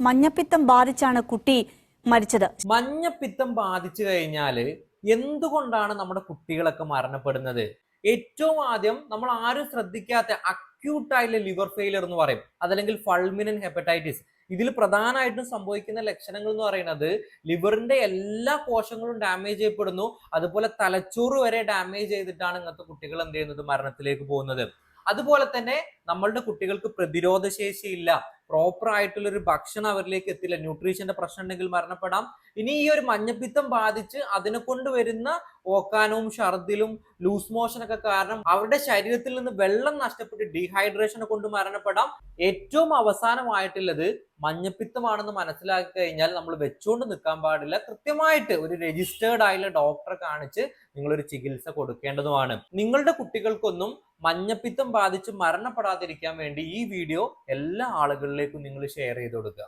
മഞ്ഞപ്പിത്തം ബാധിച്ചാണ് കുട്ടി മരിച്ചത്. മഞ്ഞപ്പിത്തം ബാധിച്ചു കഴിഞ്ഞാൽ എന്തുകൊണ്ടാണ് നമ്മുടെ കുട്ടികളൊക്കെ മരണപ്പെടുന്നത്? ഏറ്റവും ആദ്യം നമ്മൾ ആരും ശ്രദ്ധിക്കാത്ത അക്യൂട്ടായിട്ടുള്ള ലിവർ ഫെയിലിയർ എന്ന് പറയും. അതല്ലെങ്കിൽ ഫൾമിനൻ ഹെപ്പറ്റൈറ്റിസ് ഇതിൽ പ്രധാനമായിട്ടും സംഭവിക്കുന്ന ലക്ഷണങ്ങൾ എന്ന് പറയുന്നത് ലിവറിന്റെ എല്ലാ കോശങ്ങളും ഡാമേജ് ചെയ്യപ്പെടുന്നു. അതുപോലെ തലച്ചോറ് വരെ ഡാമേജ് ചെയ്തിട്ടാണ് ഇങ്ങനത്തെ കുട്ടികൾ എന്ത് ചെയ്യുന്നത്? മരണത്തിലേക്ക് പോകുന്നത്. അതുപോലെ തന്നെ നമ്മളുടെ കുട്ടികൾക്ക് പ്രതിരോധ ശേഷി ഇല്ല. പ്രോപ്പർ ആയിട്ടുള്ള ഒരു ഭക്ഷണം അവരിലേക്ക് എത്തില്ല. ന്യൂട്രീഷന്റെ പ്രശ്നം ഉണ്ടെങ്കിൽ മരണപ്പെടാം. ഇനി ഈ ഒരു മഞ്ഞപ്പിത്തം ബാധിച്ച് അതിനെ കൊണ്ടുവരുന്ന ഓക്കാനവും ഛർദിലും ലൂസ് മോഷൻ ഒക്കെ കാരണം അവരുടെ ശരീരത്തിൽ നിന്ന് വെള്ളം നഷ്ടപ്പെട്ട് ഡീഹൈഡ്രേഷൻ കൊണ്ട് മരണപ്പെടാം. ഏറ്റവും അവസാനമായിട്ടുള്ളത് മഞ്ഞപ്പിത്തമാണെന്ന് മനസ്സിലാക്കി കഴിഞ്ഞാൽ നമ്മൾ വെച്ചുകൊണ്ട് നിൽക്കാൻ പാടില്ല. കൃത്യമായിട്ട് ഒരു രജിസ്റ്റേർഡ് ആയിട്ടുള്ള ഡോക്ടറെ കാണിച്ച് നിങ്ങളൊരു ചികിത്സ കൊടുക്കേണ്ടതുമാണ്. നിങ്ങളുടെ കുട്ടികൾക്കൊന്നും മഞ്ഞപ്പിത്തം ബാധിച്ച് മരണപ്പെടാതിരിക്കാൻ വേണ്ടി ഈ വീഡിയോ എല്ലാ ആളുകളിലേക്കും നിങ്ങൾ ഷെയർ ചെയ്ത് കൊടുക്കുക.